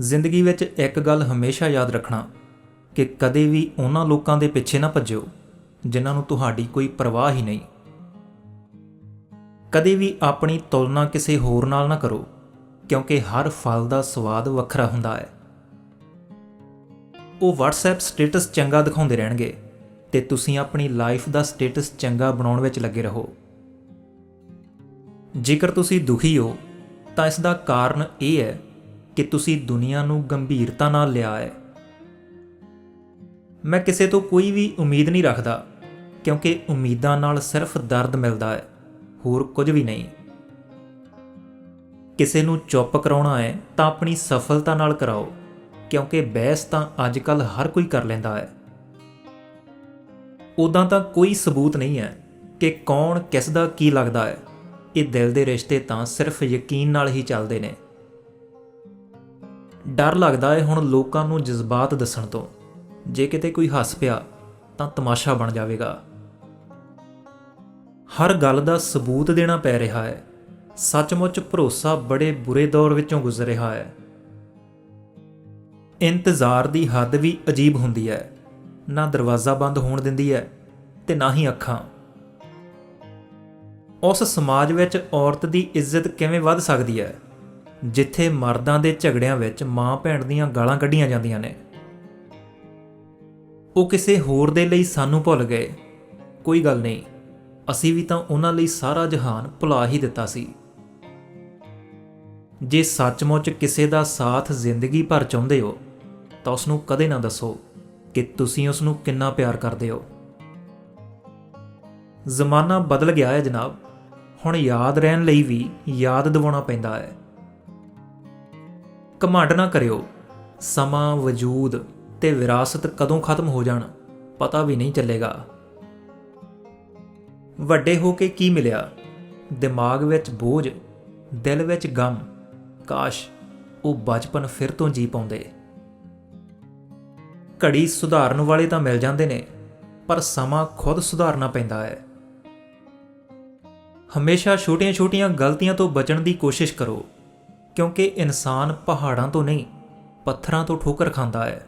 ਜ਼ਿੰਦਗੀ ਵਿੱਚ ਇੱਕ ਗੱਲ ਹਮੇਸ਼ਾ ਯਾਦ ਰੱਖਣਾ ਕਿ ਕਦੇ ਵੀ ਉਹਨਾਂ ਲੋਕਾਂ ਦੇ ਪਿੱਛੇ ਨਾ ਭੱਜੋ ਜਿਨ੍ਹਾਂ ਨੂੰ ਤੁਹਾਡੀ ਕੋਈ ਪਰਵਾਹ ਹੀ ਨਹੀਂ। ਕਦੇ ਵੀ ਆਪਣੀ ਤੁਲਨਾ ਕਿਸੇ ਹੋਰ ਨਾਲ ਨਾ ਕਰੋ, ਕਿਉਂਕਿ ਹਰ ਫਲ ਦਾ ਸਵਾਦ ਵੱਖਰਾ ਹੁੰਦਾ ਹੈ। ਉਹ WhatsApp ਸਟੇਟਸ ਚੰਗਾ ਦਿਖਾਉਂਦੇ ਰਹਿਣਗੇ ਤੇ ਤੁਸੀਂ ਆਪਣੀ ਲਾਈਫ ਦਾ ਸਟੇਟਸ ਚੰਗਾ ਬਣਾਉਣ ਵਿੱਚ ਲੱਗੇ ਰਹੋ। ਜੇਕਰ ਤੁਸੀਂ ਦੁਖੀ ਹੋ, ਤਾਂ ਇਸ ਦਾ ਕਾਰਨ ਇਹ ਹੈ ਕਿ ਤੁਸੀਂ ਦੁਨੀਆ ਨੂੰ ਗੰਭੀਰਤਾ ਨਾਲ ਲਿਆ ਹੈ। ਮੈਂ ਕਿਸੇ ਤੋਂ ਕੋਈ ਵੀ ਉਮੀਦ ਨਹੀਂ ਰੱਖਦਾ, ਕਿਉਂਕਿ ਉਮੀਦਾਂ ਨਾਲ ਸਿਰਫ ਦਰਦ ਮਿਲਦਾ ਹੈ, ਹੋਰ ਕੁਝ ਵੀ ਨਹੀਂ। ਕਿਸੇ ਨੂੰ ਚੁੱਪ ਕਰਾਉਣਾ ਹੈ, ਤਾਂ ਆਪਣੀ ਸਫਲਤਾ ਨਾਲ ਕਰਾਓ, ਕਿਉਂਕਿ ਬਹਿਸ ਤਾਂ ਅੱਜਕੱਲ ਹਰ ਕੋਈ ਕਰ ਲੈਂਦਾ ਹੈ। ਉਦਾਂ ਤਾਂ ਕੋਈ ਸਬੂਤ ਨਹੀਂ ਹੈ ਕਿ ਕੌਣ ਕਿਸ ਦਾ ਕੀ ਲੱਗਦਾ ਹੈ। ਇਹ ਦਿਲ ਦੇ ਰਿਸ਼ਤੇ ਤਾਂ ਸਿਰਫ ਯਕੀਨ ਨਾਲ ਹੀ ਚੱਲਦੇ ਨੇ। ਡਰ ਲੱਗਦਾ ਹੈ ਹੁਣ ਲੋਕਾਂ ਨੂੰ ਜਜ਼ਬਾਤ ਦੱਸਣ ਤੋਂ। ਜੇ ਕਿਤੇ ਕੋਈ ਹੱਸ ਪਿਆ, ਤਾਂ ਤਮਾਸ਼ਾ ਬਣ ਜਾਵੇਗਾ। ਹਰ ਗੱਲ ਦਾ ਸਬੂਤ ਦੇਣਾ ਪੈ ਰਿਹਾ ਹੈ ਸੱਚਮੁੱਚ ਭਰੋਸਾ ਬੜੇ ਬੁਰੇ ਦੌਰ ਵਿੱਚੋਂ ਗੁਜ਼ਰ ਰਿਹਾ ਹੈ ਇੰਤਜ਼ਾਰ ਦੀ ਹੱਦ ਵੀ ਅਜੀਬ ਹੁੰਦੀ ਹੈ ਨਾ ਦਰਵਾਜ਼ਾ ਬੰਦ ਹੋਣ ਦਿੰਦੀ ਹੈ ਤੇ ਨਾ ਹੀ ਅੱਖਾਂ। ਉਸ ਸਮਾਜ ਵਿੱਚ ਔਰਤ ਦੀ ਇੱਜ਼ਤ ਕਿਵੇਂ ਵੱਧ ਸਕਦੀ ਹੈ ਜਿੱਥੇ ਮਰਦਾਂ ਦੇ ਝਗੜਿਆਂ ਵਿੱਚ ਮਾਂ ਭੈਣ ਦੀਆਂ ਗਾਲਾਂ ਕੱਢੀਆਂ ਜਾਂਦੀਆਂ ਨੇ। ਉਹ ਕਿਸੇ ਹੋਰ ਦੇ ਲਈ ਸਾਨੂੰ ਭੁੱਲ ਗਏ। ਕੋਈ ਗੱਲ ਨਹੀਂ, ਅਸੀਂ ਵੀ ਤਾਂ ਉਹਨਾਂ ਲਈ ਸਾਰਾ ਜਹਾਨ ਭੁਲਾ ਹੀ ਦਿੱਤਾ ਸੀ। ਜੇ ਸੱਚਮੁੱਚ ਕਿਸੇ ਦਾ ਸਾਥ ਜ਼ਿੰਦਗੀ ਭਰ ਚਾਹੁੰਦੇ ਹੋ, ਤਾਂ ਉਸ ਨੂੰ ਕਦੇ ਨਾ ਦੱਸੋ ਕਿ ਤੁਸੀਂ ਉਸ ਨੂੰ ਕਿੰਨਾ ਪਿਆਰ ਕਰਦੇ ਹੋ। ਜ਼ਮਾਨਾ ਬਦਲ ਗਿਆ ਹੈ ਜਨਾਬ। ਹੁਣ ਯਾਦ ਰਹਿਣ ਲਈ ਵੀ ਯਾਦ ਦਿਵਾਉਣਾ ਪੈਂਦਾ ਹੈ। ਘਮੰਡ ਨਾ ਕਰਿਓ। ਸਮਾਂ, ਵਜੂਦ ਤੇ ਵਿਰਾਸਤ ਕਦੋਂ ਖਤਮ ਹੋ ਜਾਣ, ਪਤਾ ਵੀ ਨਹੀਂ ਚੱਲੇਗਾ। ਵੱਡੇ ਹੋ ਕੇ ਕੀ ਮਿਲਿਆ? ਦਿਮਾਗ ਵਿੱਚ ਬੋਝ, ਦਿਲ ਵਿੱਚ ਗਮ, ਕਾਸ਼ ਉਹ ਬਚਪਨ ਫਿਰ ਤੋਂ ਜੀ ਪਾਉਂਦੇ। ਘੜੀ ਸੁਧਾਰਨ ਵਾਲੇ ਤਾਂ ਮਿਲ ਜਾਂਦੇ ਨੇ, ਪਰ ਸਮਾਂ ਖੁਦ ਸੁਧਾਰਨਾ ਪੈਂਦਾ ਹੈ। ਹਮੇਸ਼ਾ ਛੋਟੀਆਂ-ਛੋਟੀਆਂ ਗਲਤੀਆਂ ਤੋਂ ਬਚਣ ਦੀ ਕੋਸ਼ਿਸ਼ ਕਰੋ। ਕਿਉਂਕਿ ਇਨਸਾਨ ਪਹਾੜਾਂ ਤੋਂ ਨਹੀਂ, ਪੱਥਰਾਂ ਤੋਂ ਠੋਕਰ ਖਾਂਦਾ ਹੈ।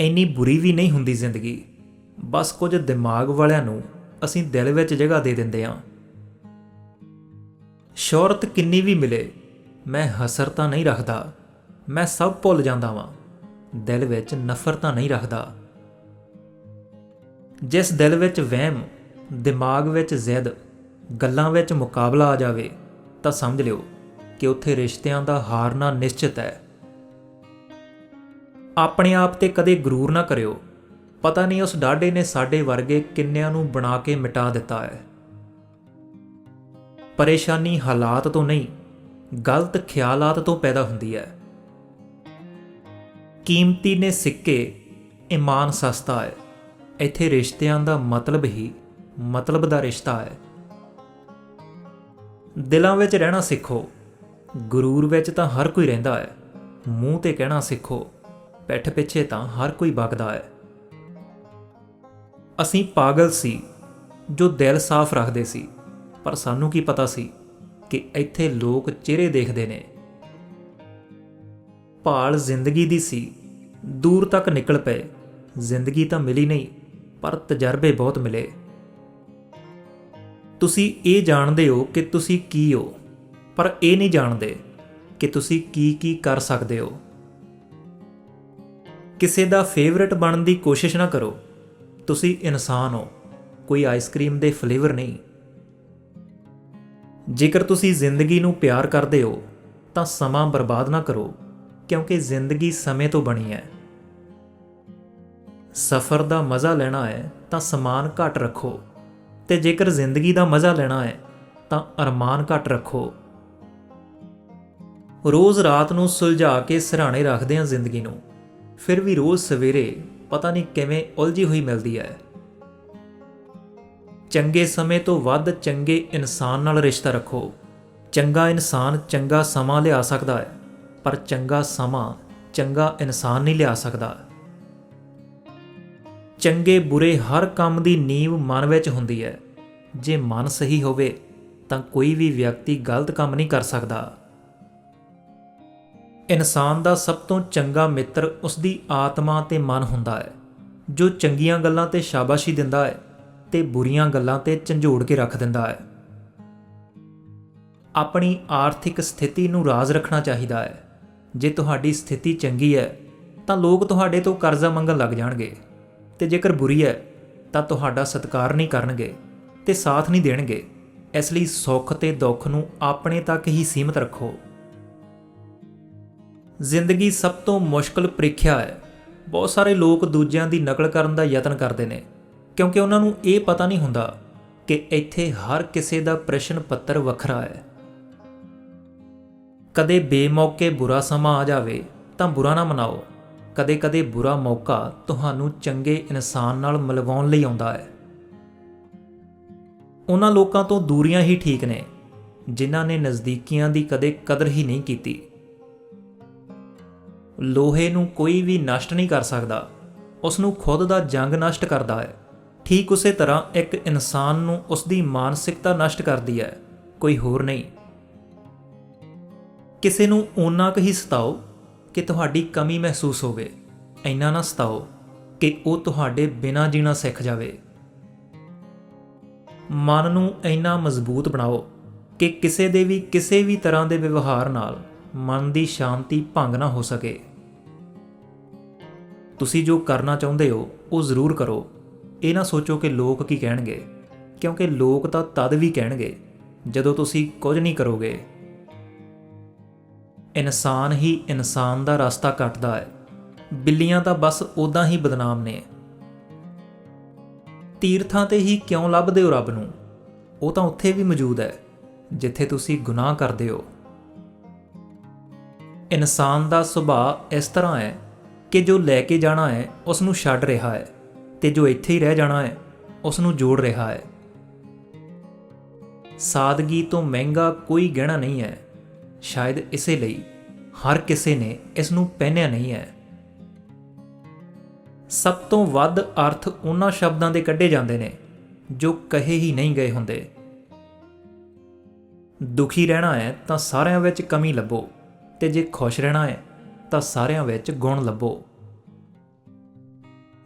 ਇੰਨੀ ਬੁਰੀ ਵੀ ਨਹੀਂ ਹੁੰਦੀ ਜ਼ਿੰਦਗੀ। ਬਸ ਕੁਝ ਦਿਮਾਗ ਵਾਲਿਆਂ ਨੂੰ ਅਸੀਂ ਦਿਲ ਵਿੱਚ ਜਗ੍ਹਾ ਦੇ ਦਿੰਦੇ ਹਾਂ। ਸ਼ੌਹਰਤ ਕਿੰਨੀ ਵੀ ਮਿਲੇ, ਮੈਂ ਹਸਰ ਤਾਂ ਨਹੀਂ ਰੱਖਦਾ। ਮੈਂ ਸਭ ਭੁੱਲ ਜਾਂਦਾ ਵਾਂ। ਦਿਲ ਵਿੱਚ ਨਫ਼ਰਤ ਤਾਂ ਨਹੀਂ ਰੱਖਦਾ। ਜਿਸ ਦਿਲ ਵਿੱਚ ਵਹਿਮ, ਦਿਮਾਗ ਵਿੱਚ ਜ਼ਿੱਦ, ਗੱਲਾਂ ਵਿੱਚ ਮੁਕਾਬਲਾ ਆ ਜਾਵੇ ਤਾਂ ਸਮਝ ਲਿਓ ਕਿ ਉੱਥੇ ਰਿਸ਼ਤਿਆਂ ਦਾ ਹਾਰਨਾ ਨਿਸ਼ਚਿਤ ਹੈ। ਆਪਣੇ ਆਪ ਤੇ ਕਦੇ ਗਰੂਰ ਨਾ ਕਰਿਓ। ਪਤਾ ਨਹੀਂ ਉਸ ਡਾਢੇ ਨੇ ਸਾਡੇ ਵਰਗੇ ਕਿੰਨਿਆਂ ਨੂੰ ਬਣਾ ਕੇ ਮਿਟਾ ਦਿੱਤਾ ਹੈ। ਪਰੇਸ਼ਾਨੀ ਹਾਲਾਤ ਤੋਂ ਨਹੀਂ, ਗਲਤ ਖਿਆਲਾਤ ਤੋਂ ਪੈਦਾ ਹੁੰਦੀ ਹੈ। ਕੀਮਤੀ ਨੇ ਸਿੱਕੇ, ਇਮਾਨ ਸਸਤਾ ਹੈ। ਇੱਥੇ ਰਿਸ਼ਤਿਆਂ ਦਾ ਮਤਲਬ ਹੀ ਮਤਲਬ ਦਾ ਰਿਸ਼ਤਾ ਹੈ। ਦਿਲਾਂ ਵਿੱਚ ਰਹਿਣਾ ਸਿੱਖੋ। ਗਰੂਰ ਵਿੱਚ ਤਾਂ ਹਰ ਕੋਈ ਰਹਿੰਦਾ ਹੈ। ਮੂੰਹ ਤੇ ਕਹਿਣਾ ਸਿੱਖੋ। ਪਿੱਠ ਪਿੱਛੇ ਤਾਂ ਹਰ ਕੋਈ ਬਗਦਾ ਹੈ। ਅਸੀਂ ਪਾਗਲ ਸੀ, ਜੋ ਦਿਲ ਸਾਫ਼ ਰੱਖਦੇ ਸੀ। ਪਰ ਸਾਨੂੰ ਕੀ ਪਤਾ ਸੀ ਕਿ ਇੱਥੇ ਲੋਕ ਚਿਹਰੇ ਦੇਖਦੇ ਨੇ। ਭਾਲ ਜ਼ਿੰਦਗੀ ਦੀ ਸੀ। ਦੂਰ ਤੱਕ ਨਿਕਲ ਪਏ। ਜ਼ਿੰਦਗੀ ਤਾਂ ਮਿਲੀ ਨਹੀਂ, ਪਰ ਤਜਰਬੇ ਬਹੁਤ ਮਿਲੇ। ਤੁਸੀਂ ਇਹ ਜਾਣਦੇ ਹੋ ਕਿ ਤੁਸੀਂ ਕੀ ਹੋ, ਪਰ ਇਹ ਨਹੀਂ ਜਾਣਦੇ ਕਿ ਤੁਸੀਂ ਕੀ ਕੀ ਕਰ ਸਕਦੇ ਹੋ। ਕਿਸੇ ਦਾ ਫੇਵਰਿਟ ਬਣਨ ਦੀ ਕੋਸ਼ਿਸ਼ ਨਾ ਕਰੋ। ਤੁਸੀਂ ਇਨਸਾਨ ਹੋ, ਕੋਈ ਆਈਸਕ੍ਰੀਮ ਦੇ ਫਲੇਵਰ ਨਹੀਂ। ਜੇਕਰ ਤੁਸੀਂ ਜ਼ਿੰਦਗੀ ਨੂੰ ਪਿਆਰ ਕਰਦੇ ਹੋ, ਤਾਂ ਸਮਾਂ ਬਰਬਾਦ ਨਾ ਕਰੋ, ਕਿਉਂਕਿ ਜ਼ਿੰਦਗੀ ਸਮੇਂ ਤੋਂ ਬਣੀ ਹੈ। ਸਫ਼ਰ ਦਾ ਮਜ਼ਾ ਲੈਣਾ ਹੈ, ਤਾਂ ਸਮਾਨ ਘੱਟ ਰੱਖੋ। ਤੇ ਜੇਕਰ ਜ਼ਿੰਦਗੀ ਦਾ ਮਜ਼ਾ ਲੈਣਾ ਹੈ, ਤਾਂ ਅਰਮਾਨ ਘੱਟ ਰੱਖੋ। ਰੋਜ਼ ਰਾਤ ਨੂੰ ਸੁਲਝਾ ਕੇ ਸਿਰਹਾਣੇ ਰੱਖਦੇ ਹਾਂ ਜ਼ਿੰਦਗੀ ਨੂੰ। ਫਿਰ ਵੀ ਰੋਜ਼ ਸਵੇਰੇ ਪਤਾ ਨਹੀਂ ਕਿਵੇਂ ਉਲਝੀ ਹੋਈ ਮਿਲਦੀ ਹੈ। ਚੰਗੇ ਸਮੇਂ ਤੋਂ ਵੱਧ ਚੰਗੇ ਇਨਸਾਨ ਨਾਲ ਰਿਸ਼ਤਾ ਰੱਖੋ। ਚੰਗਾ ਇਨਸਾਨ ਚੰਗਾ ਸਮਾਂ ਲਿਆ ਸਕਦਾ ਹੈ, ਪਰ ਚੰਗਾ ਸਮਾਂ ਚੰਗਾ ਇਨਸਾਨ ਨਹੀਂ ਲਿਆ ਸਕਦਾ। ਚੰਗੇ ਬੁਰੇ ਹਰ ਕੰਮ ਦੀ ਨੀਂਵ ਮਨ ਵਿੱਚ ਹੁੰਦੀ ਹੈ। ਜੇ ਮਨ ਸਹੀ ਹੋਵੇ, ਤਾਂ ਕੋਈ ਵੀ ਵਿਅਕਤੀ ਗਲਤ ਕੰਮ ਨਹੀਂ ਕਰ ਸਕਦਾ। ਇਨਸਾਨ ਦਾ ਸਭ ਤੋਂ ਚੰਗਾ ਮਿੱਤਰ ਉਸ ਦੀ ਆਤਮਾ ਤੇ ਮਨ ਹੁੰਦਾ ਹੈ, ਜੋ ਚੰਗੀਆਂ ਗੱਲਾਂ ਤੇ ਸ਼ਾਬਾਸ਼ੀ ਦਿੰਦਾ ਹੈ ਤੇ ਬੁਰੀਆਂ ਗੱਲਾਂ ਤੇ ਝੰਜੋੜ ਕੇ ਰੱਖ ਦਿੰਦਾ ਹੈ। ਆਪਣੀ ਆਰਥਿਕ ਸਥਿਤੀ ਨੂੰ ਰਾਜ਼ ਰੱਖਣਾ ਚਾਹੀਦਾ ਹੈ। ਜੇ ਤੁਹਾਡੀ ਸਥਿਤੀ ਚੰਗੀ ਹੈ, ਤਾਂ ਲੋਕ ਤੁਹਾਡੇ ਤੋਂ ਕਰਜ਼ਾ ਮੰਗਣ ਲੱਗ ਜਾਣਗੇ ਤੇ ਜੇਕਰ ਬੁਰੀ ਹੈ, ਤਾਂ ਤੁਹਾਡਾ ਸਤਿਕਾਰ ਨਹੀਂ ਕਰਨਗੇ। ਤੇ ਸਾਥ ਨਹੀਂ ਦੇਣਗੇ। ਇਸ ਲਈ ਸੁੱਖ ਤੇ ਦੁੱਖ ਨੂੰ ਆਪਣੇ ਤੱਕ ਹੀ ਸੀਮਤ ਰੱਖੋ। ਜ਼ਿੰਦਗੀ ਸਭ ਤੋਂ ਮੁਸ਼ਕਲ ਪ੍ਰੀਖਿਆ ਹੈ। ਬਹੁਤ ਸਾਰੇ ਲੋਕ ਦੂਜਿਆਂ ਦੀ ਨਕਲ ਕਰਨ ਦਾ ਯਤਨ ਕਰਦੇ ਨੇ, ਕਿਉਂਕਿ ਉਹਨਾਂ ਨੂੰ ਇਹ ਪਤਾ ਨਹੀਂ ਹੁੰਦਾ ਕਿ ਇੱਥੇ ਹਰ ਕਿਸੇ ਦਾ ਪ੍ਰਸ਼ਨ ਪੱਤਰ ਵੱਖਰਾ ਹੈ। ਕਦੇ ਬੇਮੌਕੇ ਬੁਰਾ ਸਮਾਂ ਆ ਜਾਵੇ ਤਾਂ ਬੁਰਾ ਨਾ ਮਨਾਓ। ਕਦੇ-ਕਦੇ ਬੁਰਾ ਮੌਕਾ ਤੁਹਾਨੂੰ ਚੰਗੇ ਇਨਸਾਨ ਨਾਲ ਮਿਲਵਾਉਣ ਲਈ ਆਉਂਦਾ ਹੈ। ਉਹਨਾਂ ਲੋਕਾਂ ਤੋਂ ਦੂਰੀਆਂ ਹੀ ਠੀਕ ਨੇ, ਜਿਨ੍ਹਾਂ ਨੇ ਨਜ਼ਦੀਕੀਆਂ ਦੀ ਕਦੇ ਕਦਰ ਹੀ ਨਹੀਂ ਕੀਤੀ। ਲੋਹੇ ਨੂੰ ਕੋਈ ਵੀ ਨਸ਼ਟ ਨਹੀਂ ਕਰ ਸਕਦਾ। ਉਸ ਨੂੰ ਖੁਦ ਦਾ ਜੰਗ ਨਸ਼ਟ ਕਰਦਾ ਹੈ। ਠੀਕ ਉਸੇ ਤਰ੍ਹਾਂ ਇੱਕ ਇਨਸਾਨ ਨੂੰ ਉਸ ਦੀ ਮਾਨਸਿਕਤਾ ਨਸ਼ਟ ਕਰਦੀ ਹੈ, ਕੋਈ ਹੋਰ ਨਹੀਂ। ਕਿਸੇ ਨੂੰ ਓਨਾ ਕੁ ਹੀ ਸਤਾਓ ਕਿ ਤੁਹਾਡੀ ਕਮੀ ਮਹਿਸੂਸ ਹੋਵੇ। ਇੰਨਾ ਨਾ ਸਤਾਓ ਕਿ ਉਹ ਤੁਹਾਡੇ ਬਿਨਾਂ ਜੀਣਾ ਸਿੱਖ ਜਾਵੇ। ਮਨ ਨੂੰ ਇੰਨਾ ਮਜ਼ਬੂਤ ਬਣਾਓ ਕਿ ਕਿਸੇ ਦੇ ਵੀ, ਕਿਸੇ ਵੀ ਤਰ੍ਹਾਂ ਦੇ ਵਿਵਹਾਰ ਨਾਲ ਮਨ ਦੀ ਸ਼ਾਂਤੀ ਭੰਗ ਨਾ ਹੋ ਸਕੇ। ਤੁਸੀਂ ਜੋ ਕਰਨਾ ਚਾਹੁੰਦੇ ਹੋ, ਉਹ ਜ਼ਰੂਰ ਕਰੋ। ਇਹ ਨਾ ਸੋਚੋ ਕਿ ਲੋਕ ਕੀ ਕਹਿਣਗੇ, ਕਿਉਂਕਿ ਲੋਕ ਤਾਂ ਤਦ ਵੀ ਕਹਿਣਗੇ, ਜਦੋਂ ਤੁਸੀਂ ਕੁਝ ਨਹੀਂ ਕਰੋਗੇ। ਇਨਸਾਨ ਹੀ ਇਨਸਾਨ ਦਾ ਰਸਤਾ ਕੱਟਦਾ ਹੈ। ਬਿੱਲੀਆਂ ਤਾਂ ਬਸ ਉਦਾਂ ਹੀ ਬਦਨਾਮ ਨੇ। ਤੀਰਥਾਂ ਤੇ ਹੀ ਕਿਉਂ ਲੱਭਦੇ ਹੋ ਰੱਬ ਨੂੰ? ਉਹ ਤਾਂ ਉੱਥੇ ਵੀ ਮੌਜੂਦ ਹੈ, ਜਿੱਥੇ ਤੁਸੀਂ ਗੁਨਾਹ ਕਰਦੇ ਹੋ। ਇਨਸਾਨ ਦਾ ਸੁਭਾਅ ਇਸ ਤਰ੍ਹਾਂ ਹੈ ਕਿ ਜੋ ਲੈ ਕੇ ਜਾਣਾ ਹੈ ਉਸ ਨੂੰ ਛੱਡ ਰਿਹਾ ਹੈ ਤੇ ਜੋ ਇੱਥੇ ਹੀ ਰਹਿ ਜਾਣਾ ਹੈ ਉਸ ਨੂੰ ਜੋੜ ਰਿਹਾ ਹੈ। ਸਾਦਗੀ ਤੋਂ ਮਹਿੰਗਾ ਕੋਈ ਗਹਿਣਾ ਨਹੀਂ ਹੈ। ਸ਼ਾਇਦ ਇਸੇ ਲਈ ਹਰ ਕਿਸੇ ਨੇ ਇਸ ਨੂੰ ਪਹਿਨਿਆ ਨਹੀਂ ਹੈ। ਸਭ ਤੋਂ ਵੱਧ ਅਰਥ ਉਹਨਾਂ ਸ਼ਬਦਾਂ ਦੇ ਕੱਢੇ ਜਾਂਦੇ ਨੇ, ਜੋ ਕਹੇ ਹੀ ਨਹੀਂ ਗਏ ਹੁੰਦੇ। ਦੁਖੀ ਰਹਿਣਾ ਹੈ ਤਾਂ ਸਾਰਿਆਂ ਵਿੱਚ ਕਮੀ ਲੱਭੋ, ਤੇ ਜੇ ਖੁਸ਼ ਰਹਿਣਾ ਹੈ ਤਾਂ ਸਾਰਿਆਂ ਵਿੱਚ ਗੁਣ ਲੱਭੋ।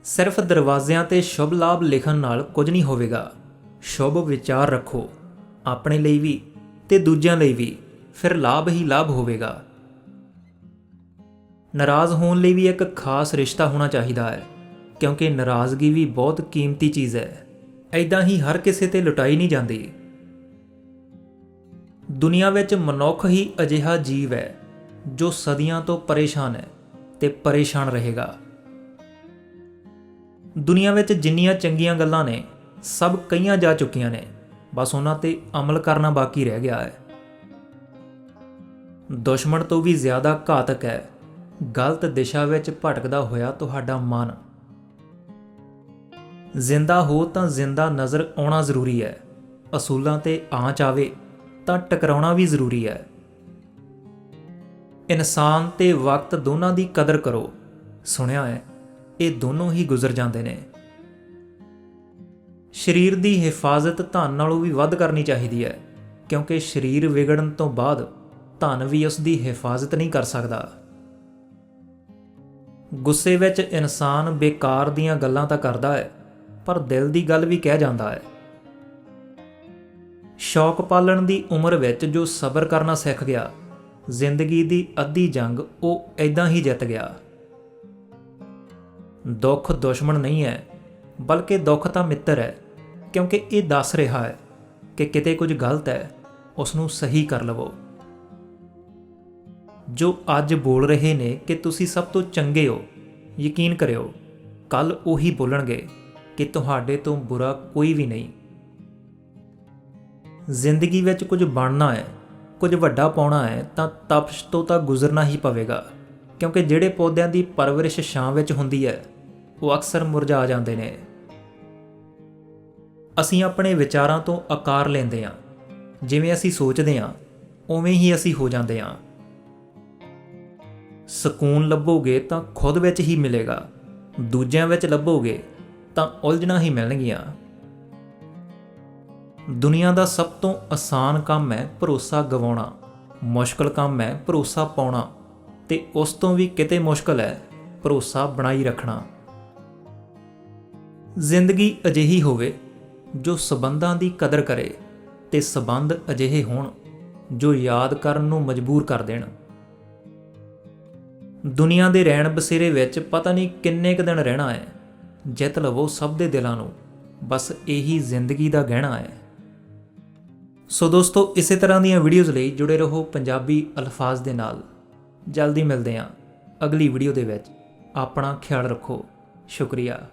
ਸਿਰਫ ਦਰਵਾਜ਼ਿਆਂ ਤੇ ਸ਼ੁਭ ਲਾਭ ਲਿਖਣ ਨਾਲ ਕੁਝ ਨਹੀਂ ਹੋਵੇਗਾ। ਸ਼ੁਭ ਵਿਚਾਰ ਰੱਖੋ, ਆਪਣੇ ਲਈ ਵੀ ਤੇ ਦੂਜਿਆਂ ਲਈ ਵੀ, ਫਿਰ ਲਾਭ ਹੀ ਲਾਭ ਹੋਵੇਗਾ। ਨਾਰਾਜ਼ ਹੋਣ ਲਈ ਵੀ ਇੱਕ ਖਾਸ ਰਿਸ਼ਤਾ ਹੋਣਾ ਚਾਹੀਦਾ ਹੈ। ਕਿਉਂਕਿ ਨਾਰਾਜ਼ਗੀ ਵੀ ਬਹੁਤ ਕੀਮਤੀ ਚੀਜ਼ ਹੈ। ਐਦਾਂ ਹੀ ਹਰ ਕਿਸੇ ਤੇ ਲੁਟਾਈ ਨਹੀਂ ਜਾਂਦੀ। ਦੁਨੀਆ ਵਿੱਚ ਮਨੁੱਖ ਹੀ ਅਜਿਹਾ ਜੀਵ ਹੈ, ਜੋ ਸਦੀਆਂ ਤੋਂ ਪਰੇਸ਼ਾਨ ਹੈ ਤੇ ਪਰੇਸ਼ਾਨ ਰਹੇਗਾ। ਦੁਨੀਆ ਵਿੱਚ ਜਿੰਨੀਆਂ ਚੰਗੀਆਂ ਗੱਲਾਂ ਨੇ, ਸਭ ਕਈਆਂ ਜਾ ਚੁੱਕੀਆਂ ਨੇ, ਬਸ ਉਹਨਾਂ ਤੇ ਅਮਲ ਕਰਨਾ ਬਾਕੀ ਰਹਿ ਗਿਆ ਹੈ। ਦੁਸ਼ਮਣ ਤੋਂ ਵੀ ਜ਼ਿਆਦਾ ਘਾਤਕ ਹੈ। ਗਲਤ ਦਿਸ਼ਾ ਵਿੱਚ ਭਟਕਦਾ ਹੋਇਆ ਤੁਹਾਡਾ ਮਨ। ਜ਼ਿੰਦਾ ਹੋ ਤਾਂ ਜ਼ਿੰਦਾ ਨਜ਼ਰ ਆਉਣਾ ਜ਼ਰੂਰੀ ਹੈ। ਅਸੂਲਾਂ ਤੇ ਆਂਚ ਆਵੇ ਤਾਂ ਟਕਰਾਉਣਾ ਵੀ ਜ਼ਰੂਰੀ ਹੈ। ਇਨਸਾਨ ਤੇ ਵਕਤ ਦੋਨਾਂ ਦੀ ਕਦਰ ਕਰੋ। ਸੁਣਿਆ ਹੈ, ਇਹ ਦੋਨੋਂ ਹੀ ਗੁਜ਼ਰ ਜਾਂਦੇ ਨੇ। ਸਰੀਰ ਦੀ ਹਿਫਾਜ਼ਤ ਧਨ ਨਾਲੋਂ ਵੀ ਵੱਧ ਕਰਨੀ ਚਾਹੀਦੀ ਹੈ, ਕਿਉਂਕਿ ਸਰੀਰ ਵਿਗੜਨ ਤੋਂ ਬਾਅਦ ਧਨ ਵੀ ਉਸ ਦੀ ਹਿਫਾਜ਼ਤ ਨਹੀਂ ਕਰ ਸਕਦਾ। ਗੁੱਸੇ ਵਿੱਚ ਇਨਸਾਨ ਬੇਕਾਰ ਦੀਆਂ ਗੱਲਾਂ ਤਾਂ ਕਰਦਾ ਹੈ ਪਰ ਦਿਲ ਦੀ ਗੱਲ ਵੀ ਕਹਿ ਜਾਂਦਾ ਹੈ। ਸ਼ੌਕ ਪਾਲਣ ਦੀ ਉਮਰ ਵਿੱਚ ਜੋ ਸਬਰ ਕਰਨਾ ਸਿੱਖ ਗਿਆ, ਜ਼ਿੰਦਗੀ ਦੀ ਅੱਧੀ ਜੰਗ ਉਹ ਐਦਾਂ ਹੀ ਜਿੱਤ ਗਿਆ। ਦੁੱਖ ਦੁਸ਼ਮਣ ਨਹੀਂ ਹੈ, ਬਲਕਿ ਦੁੱਖ ਤਾਂ ਮਿੱਤਰ ਹੈ, ਕਿਉਂਕਿ ਇਹ ਦੱਸ ਰਿਹਾ ਹੈ ਕਿ ਕਿਤੇ ਕੁਝ ਗਲਤ ਹੈ ਉਸ ਨੂੰ ਸਹੀ ਕਰ ਲਵੋ। ਜੋ ਅੱਜ ਬੋਲ ਰਹੇ ਨੇ ਕਿ ਤੁਸੀਂ ਸਭ ਤੋਂ ਚੰਗੇ ਹੋ, ਯਕੀਨ ਕਰਿਓ ਕੱਲ ਉਹੀ ਬੋਲਣਗੇ। ਕਿ ਤੁਹਾਡੇ ਤੋਂ ਬੁਰਾ ਕੋਈ ਵੀ ਨਹੀਂ। ਜ਼ਿੰਦਗੀ ਵਿੱਚ ਕੁਝ ਬਣਨਾ ਹੈ, ਕੁਝ ਵੱਡਾ ਪਾਉਣਾ ਹੈ, ਤਾਂ ਤਪਸ਼ ਤੋਂ ਤਾਂ ਗੁਜ਼ਰਨਾ ਹੀ ਪਵੇਗਾ, ਕਿਉਂਕਿ ਜਿਹੜੇ ਪੌਦਿਆਂ ਦੀ ਪਰਵਰਿਸ਼ ਛਾਂ ਵਿੱਚ ਹੁੰਦੀ ਹੈ, ਉਹ ਅਕਸਰ ਮੁਰਝਾ ਜਾਂਦੇ ਨੇ। ਅਸੀਂ ਆਪਣੇ ਵਿਚਾਰਾਂ ਤੋਂ ਆਕਾਰ ਲੈਂਦੇ ਹਾਂ, ਜਿਵੇਂ ਅਸੀਂ ਸੋਚਦੇ ਹਾਂ, ਉਵੇਂ ਹੀ ਅਸੀਂ ਹੋ ਜਾਂਦੇ ਹਾਂ। ਸਕੂਨ ਲੱਭੋਗੇ ਤਾਂ ਖੁਦ ਵਿੱਚ ਹੀ ਮਿਲੇਗਾ, ਦੂਜਿਆਂ ਵਿੱਚ ਲੱਭੋਗੇ ਤਾਂ ਉਲਝਣਾ ਹੀ ਮਿਲਣਗੀਆਂ। ਦੁਨੀਆ ਦਾ ਸਭ ਤੋਂ ਆਸਾਨ ਕੰਮ ਹੈ ਭਰੋਸਾ ਗਵਾਉਣਾ, ਮੁਸ਼ਕਲ ਕੰਮ ਹੈ ਭਰੋਸਾ ਪਾਉਣਾ ਤੇ ਉਸ ਤੋਂ ਵੀ ਕਿਤੇ ਮੁਸ਼ਕਲ ਹੈ ਭਰੋਸਾ ਬਣਾਈ ਰੱਖਣਾ। ਜ਼ਿੰਦਗੀ ਅਜਿਹੀ ਹੋਵੇ ਜੋ ਸਬੰਧਾਂ ਦੀ ਕਦਰ ਕਰੇ ਤੇ ਸਬੰਧ ਅਜਿਹੇ ਹੋਣ ਜੋ ਯਾਦ ਕਰਨ ਨੂੰ ਮਜਬੂਰ ਕਰ ਦੇਣ। ਦੁਨੀਆ ਦੇ ਰਹਿਣ ਬਸੇਰੇ ਵਿੱਚ ਪਤਾ ਨਹੀਂ ਕਿੰਨੇ ਕੁ ਦਿਨ ਰਹਿਣਾ ਹੈ। ਜਿੱਤ ਲਵੋ ਸਭ ਦੇ ਦਿਲਾਂ ਨੂੰ। ਬਸ ਇਹੀ ਜ਼ਿੰਦਗੀ ਦਾ ਗਹਿਣਾ ਹੈ। ਸੋ ਦੋਸਤੋ, ਇਸੇ ਤਰ੍ਹਾਂ ਦੀਆਂ ਵੀਡੀਓਜ਼ ਲਈ ਜੁੜੇ ਰਹੋ ਪੰਜਾਬੀ ਅਲਫਾਜ਼ ਦੇ ਨਾਲ। ਜਲਦੀ ਮਿਲਦੇ ਹਾਂ ਅਗਲੀ ਵੀਡੀਓ ਦੇ ਵਿੱਚ। ਆਪਣਾ ਖਿਆਲ ਰੱਖੋ। ਸ਼ੁਕਰੀਆ।